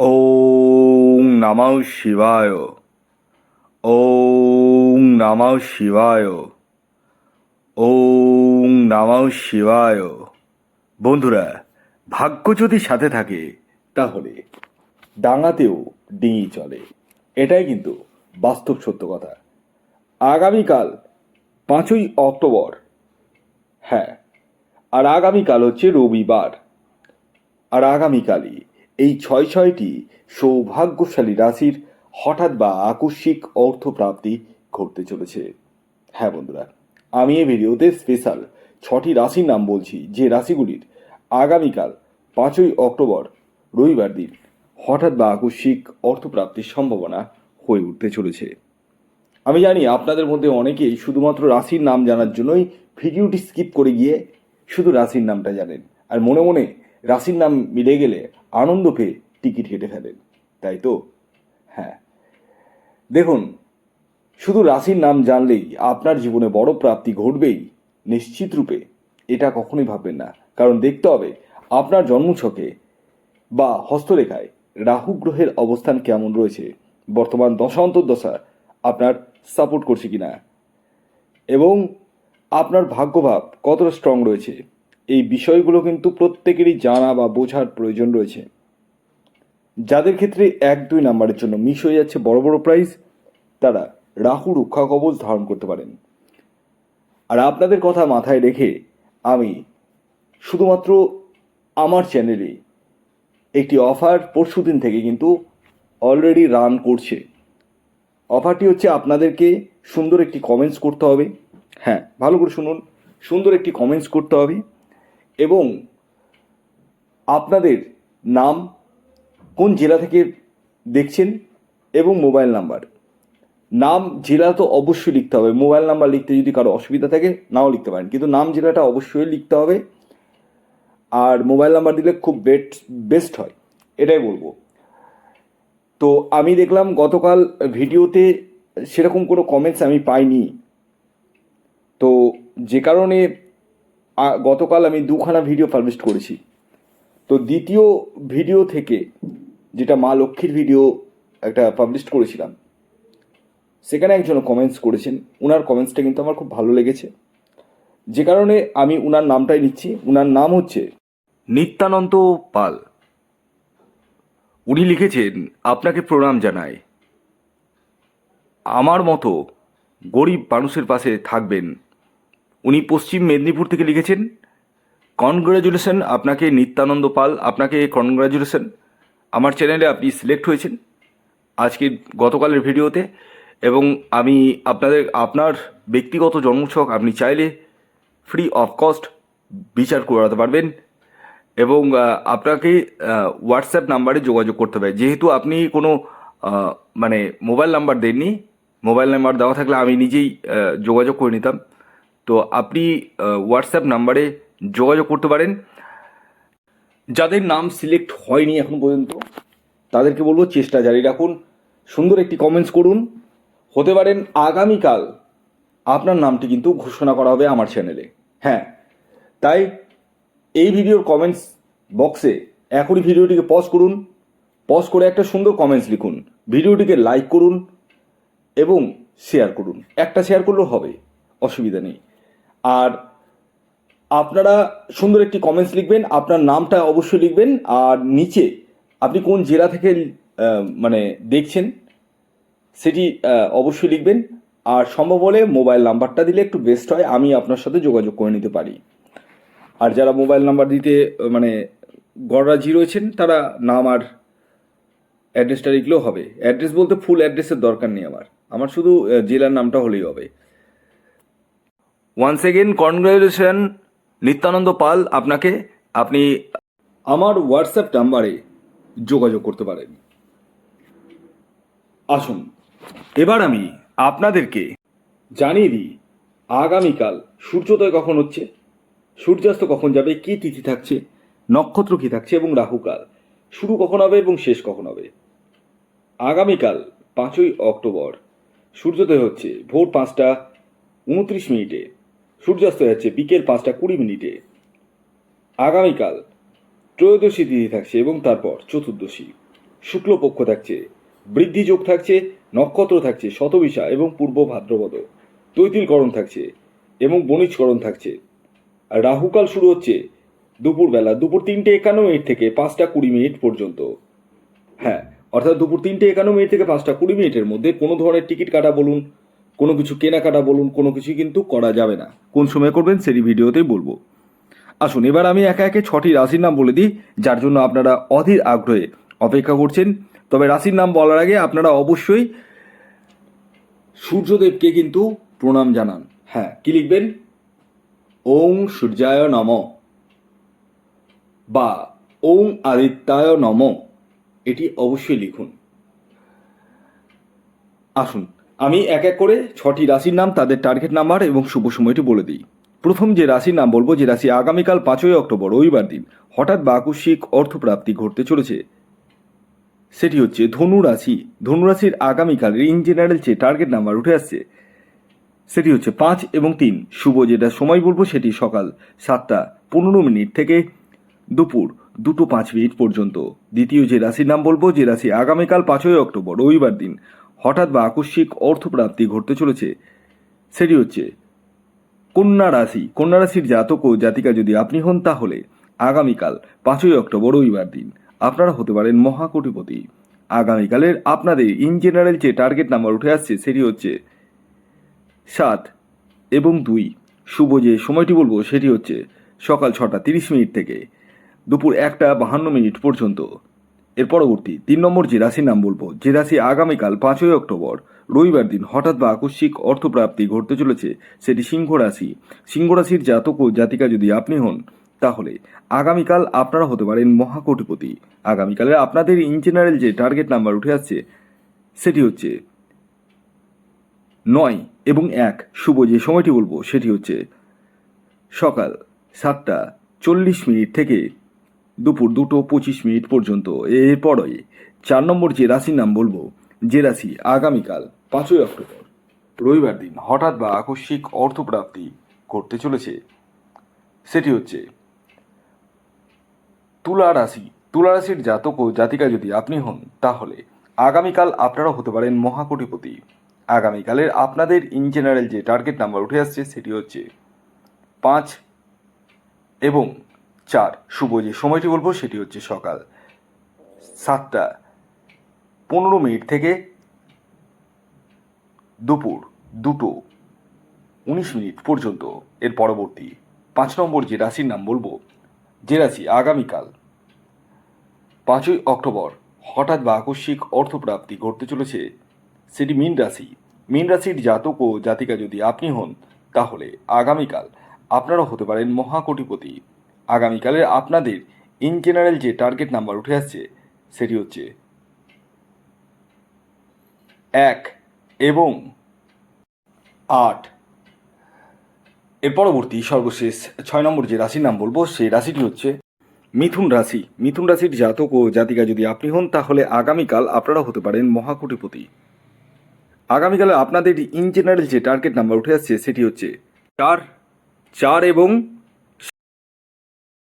ওং নমঃ শিবায়। ওং নমঃ শিবায়। ওং নমঃ শিবায়। বন্ধুরা, ভাগ্য যদি সাথে থাকে, তাহলে ডাঙাতেও ডিঙি চলে। এটাই কিন্তু বাস্তব সত্য কথা। আগামীকাল পাঁচই অক্টোবর হ্যাঁ আর আগামীকাল হচ্ছে রবিবার। আর আগামীকালই এই ছয় ছয়টি সৌভাগ্যশালী রাশির হঠাৎ বা আকস্মিক অর্থপ্রাপ্তি ঘটতে চলেছে। হ্যাঁ বন্ধুরা, আমি এই ভিডিওতে স্পেশাল ছটি রাশির নাম বলছি, যে রাশিগুলির আগামীকাল পাঁচই অক্টোবর, রবিবার দিন হঠাৎ বা আকস্মিক অর্থপ্রাপ্তির সম্ভাবনা হয়ে উঠতে চলেছে। আমি জানি আপনাদের মধ্যে অনেকেই শুধুমাত্র রাশির নাম জানার জন্যই ভিডিওটি স্কিপ করে গিয়ে শুধু রাশির নামটা জানেন। আর মনে মনে রাশির নাম মিলে গেলে আনন্দ পেয়ে টিকিট কেটে ফেলেন, তাই তো? হ্যাঁ। দেখুন, শুধু রাশির নাম জানলেই আপনার জীবনে বড় প্রাপ্তি ঘটবেই, নিশ্চিত রূপে। এটা কখনোই ভাববেন না। কারণ দেখতে হবে, আপনার জন্মছকে বা হস্তরেখায় রাহু গ্রহের অবস্থান কেমন রয়েছে, বর্তমান দশান্তর দশা আপনার সাপোর্ট করছে কিনা। এবং আপনার ভাগ্যভাব কতটা স্ট্রং রয়েছে এই বিষয়গুলো কিন্তু প্রত্যেকেরই জানা বা বোঝার প্রয়োজন রয়েছে। যাদের ক্ষেত্রে এক দুই নাম্বারের জন্য মিস হয়ে যাচ্ছে বড় বড় প্রাইজ তারা রাহু রক্ষা কবচ ধারণ করতে পারেন। আর আপনাদের কথা মাথায় রেখে আমি শুধুমাত্র আমার চ্যানেলে একটি অফার পরশু দিন থেকে কিন্তু অলরেডি রান করছে। অফারটি হচ্ছে আপনাদেরকে সুন্দর একটি কমেন্টস করতে হবে। হ্যাঁ ভালো করে শুনুন। সুন্দর একটি কমেন্টস করতে হবে। এবং আপনাদের নাম কোন জেলা থেকে দেখছেন এবং মোবাইল নাম্বার? নাম, জেলা তো অবশ্যই লিখতে হবে। মোবাইল নাম্বার লিখতে যদি কারও অসুবিধা থাকে, নাও লিখতে পারেন। কিন্তু নাম, জেলাটা অবশ্যই লিখতে হবে। আর মোবাইল নাম্বার দিলে খুব বেট, বেস্ট হয়। এটাই বলব। তো আমি দেখলাম গতকাল ভিডিওতে সেরকম কোনো কমেন্টস আমি পাইনি। তো যে কারণে গতকাল আমি দুখানা ভিডিও পাবলিশ করেছি। তো দ্বিতীয় ভিডিও থেকে যেটা মা লক্ষ্মীর ভিডিও একটা পাবলিশ করেছিলাম, সেখানে একজন কমেন্টস করেছেন। উনার কমেন্টসটা কিন্তু আমার খুব ভালো লেগেছে। যে কারণে আমি উনার নামটাই নিচ্ছি। উনার নাম হচ্ছে নিত্যানন্দ পাল। উনি লিখেছেন, আপনাকে প্রণাম জানাই। আমার মতো গরিব মানুষের পাশে থাকবেন উনি পশ্চিম মেদিনীপুর থেকে লিখেছেন কনগ্রাচুলেশন আপনাকে নিত্যানন্দ পাল, আপনাকে কনগ্রাচুলেশন আমার চ্যানেলে আপনি সিলেক্ট হয়েছেন আজকে গতকালের ভিডিওতে এবং আমি আপনাদের, আপনার ব্যক্তিগত জন্মছক আপনি চাইলে ফ্রি অফ কস্ট বিচার করাতে পারবেন এবং আপনাকে হোয়াটসঅ্যাপ নাম্বারে যোগাযোগ করতে হবে। যেহেতু আপনি কোনো মানে মোবাইল নাম্বার দেননি মোবাইল নাম্বার দেওয়া থাকলে আমি নিজেই যোগাযোগ করে নিতাম। তো আপনি হোয়াটসঅ্যাপ নাম্বারে যোগাযোগ করতে পারেন। যাদের নাম সিলেক্ট হয়নি এখন পর্যন্ত, তাদেরকে বলব চেষ্টা জারি রাখুন। সুন্দর একটি কমেন্টস করুন। হতে পারেন আগামীকাল আপনার নামটি কিন্তু ঘোষণা করা হবে আমার চ্যানেলে হ্যাঁ তাই এই ভিডিওর কমেন্টস বক্সে এখনই ভিডিওটিকে পজ করুন। পজ করে একটা সুন্দর কমেন্টস লিখুন। ভিডিওটিকে লাইক করুন এবং শেয়ার করুন। একটা শেয়ার করলেও হবে, অসুবিধা নেই। আর আপনারা সুন্দর একটি কমেন্টস লিখবেন, আপনার নামটা অবশ্যই লিখবেন, আর নিচে আপনি কোন জেলা থেকে মানে দেখছেন সেটি অবশ্যই লিখবেন। আর সম্ভব হলে মোবাইল নাম্বারটা দিলে একটু বেস্ট হয়, আমি আপনার সাথে যোগাযোগ করে নিতে পারি। আর যারা মোবাইল নাম্বার দিতে মানে গড়রাজি রয়েছেন, তারা নাম আর অ্যাড্রেসটা লিখলেও হবে। অ্যাড্রেস বলতে ফুল অ্যাড্রেসের দরকার নেই আমার। আমার শুধু জেলার নামটা হলেই হবে। Once again congratulation Nityananda Pal আপনাকে আপনি আমার হোয়াটসঅ্যাপ নাম্বারে যোগাযোগ করতে পারেন আসুন এবার আমি আপনাদেরকে জানিয়ে দিই আগামীকাল সূর্যোদয় কখন হচ্ছে সূর্যাস্ত কখন যাবে কি তিথি থাকছে নক্ষত্র কি থাকছে এবং রাহুকাল শুরু কখন হবে এবং শেষ কখন হবে আগামীকাল পাঁচই অক্টোবর সূর্যোদয় হচ্ছে ভোর পাঁচটা, উনত্রিশ মিনিটে। সূর্যাস্ত যাচ্ছে বিকেল পাঁচটা কুড়ি মিনিটে। আগামীকাল ত্রয়োদশী তিথি থাকছে এবং তারপর চতুর্দশী। শুক্লপক্ষ থাকছে বৃদ্ধি যোগ থাকছে, নক্ষত্র থাকছে শতবিশা এবং পূর্ব ভাদ্রপদ। তৈতিলকরণ থাকছে এবং বণিজকরণ থাকছে। আর রাহুকাল শুরু হচ্ছে দুপুরবেলা, দুপুর তিনটে একান্ন মিনিট থেকে পাঁচটা কুড়ি মিনিট পর্যন্ত। হ্যাঁ অর্থাৎ দুপুর তিনটে একান্ন মিনিট থেকে পাঁচটা কুড়ি মিনিটের মধ্যে কোনো ধরনের টিকিট কাটা বলুন কোনো কিছু কেনাকাটা বলুন, কোনো কিছু কিন্তু করা যাবে না। কোন সময় করবেন সেটি ভিডিওতেই বলব। আসুন, এবার আমি একে একে ছটি রাশির নাম বলে দিই, যার জন্য আপনারা অধীর আগ্রহে অপেক্ষা করছেন। তবে রাশির নাম বলার আগে আপনারা অবশ্যই সূর্যদেবকে কিন্তু প্রণাম জানান। হ্যাঁ কি লিখবেন? ওং সূর্যায় নম বা ওং আদিত্যায় নম। এটি অবশ্যই লিখুন। আসুন আমি এক এক করে ছটি রাশির নাম, তাদের টার্গেট নাম্বার এবং শুভ সময়টি বলে দিই। প্রথম যে রাশির নাম বলব, যে রাশি আগামীকাল পাঁচই অক্টোবর, রবিবার দিন, হঠাৎ বা আকস্মিক অর্থপ্রাপ্তি ঘটতে চলেছে। সেটি হচ্ছে ধনু রাশি। ধনু রাশির আগামীকালের ইন জেনারেল যে টার্গেট নাম্বার উঠে আসছে, সেটি হচ্ছে পাঁচ এবং তিন। শুভ যেটা সময় বলব, সেটি সকাল সাতটা পনেরো মিনিট থেকে দুপুর দুটো পাঁচ মিনিট পর্যন্ত। দ্বিতীয় যে রাশির নাম বলব, যে রাশি আগামীকাল পাঁচই অক্টোবর, রবিবার দিন হঠাৎ বা আকস্মিক অর্থপ্রাপ্তি ঘটতে চলেছে। সেটি হচ্ছে, কন্যা রাশি, কন্যা রাশির জাতক ও জাতিকা যদি আপনি হন তাহলে আগামীকাল পাঁচই অক্টোবর রবিবার দিন আপনারা হতে পারেন মহাকোটিপতি। আগামীকালের আপনাদের ইন জেনারেল যে টার্গেট নাম্বার উঠে আসছে সেটি হচ্ছে সাত এবং দুই। শুভ যে সময়টি বলব সেটি হচ্ছে সকাল ছটা তিরিশ মিনিট থেকে দুপুর একটা বাহান্ন মিনিট পর্যন্ত। এর পরবর্তী তিন নম্বর যে রাশির নাম বলব, যে রাশি আগামীকাল পাঁচই অক্টোবর, রবিবার দিন হঠাৎ বা আকস্মিক অর্থপ্রাপ্তি ঘটতে চলেছে, সেটি সিংহ রাশি। সিংহ রাশির জাতক ও জাতিকা যদি আপনি হন, তাহলে আগামীকাল আপনারা হতে পারেন মহাকোটিপতি। আগামীকালের আপনাদের ইন জেনারেল যে টার্গেট নাম্বার উঠে আসছে, সেটি হচ্ছে নয় এবং এক। শুভ যে সময়টি বলব, সেটি হচ্ছে সকাল সাতটা চল্লিশ মিনিট থেকে দুপুর দুটো পঁচিশ মিনিট পর্যন্ত। এরপরে চার নম্বর যে রাশির নাম বলব, যে রাশি আগামীকাল পাঁচই অক্টোবর, রবিবার দিন হঠাৎ বা আকস্মিক অর্থপ্রাপ্তি করতে চলেছে। সেটি হচ্ছে তুলা রাশি। তুলা রাশির জাতক ও জাতিকা যদি আপনি হন, তাহলে আগামীকাল আপনারা হতে পারেন মহাকোটিপতি। আগামীকালের আপনাদের ইন জেনারেল যে টার্গেট নাম্বার উঠে আসছে, সেটি হচ্ছে পাঁচ এবং চার। শুভ যে সময়টি বলব, সেটি হচ্ছে সকাল সাতটা পনেরো মিনিট থেকে দুপুর দুটো উনিশ মিনিট পর্যন্ত। এর পরবর্তী পাঁচ নম্বর যে রাশির নাম বলব, যে রাশি আগামীকাল পাঁচই অক্টোবর হঠাৎ বা আকস্মিক অর্থপ্রাপ্তি ঘটতে চলেছে, সেটি মীন রাশি। মীন রাশির জাতক ও জাতিকা যদি আপনি হন, তাহলে আগামীকাল আপনারা হতে পারেন মহাকোটিপতি। আগামীকালের আপনাদের ইন জেনারেল যে টার্গেট নাম্বার উঠে আসছে, সেটি হচ্ছে এক এবং আট। এর পরবর্তী সর্বশেষ ছয় নম্বর যে রাশির নাম বলব, সেই রাশিটি হচ্ছে মিথুন রাশি। মিথুন রাশির জাতক ও জাতিকা যদি আপনি হন, তাহলে আগামীকাল আপনারা হতে পারেন মহাকুটিপতি। আগামীকালে আপনাদের ইন জেনারেল যে টার্গেট নাম্বার উঠে আসছে, সেটি হচ্ছে চার। চার এবং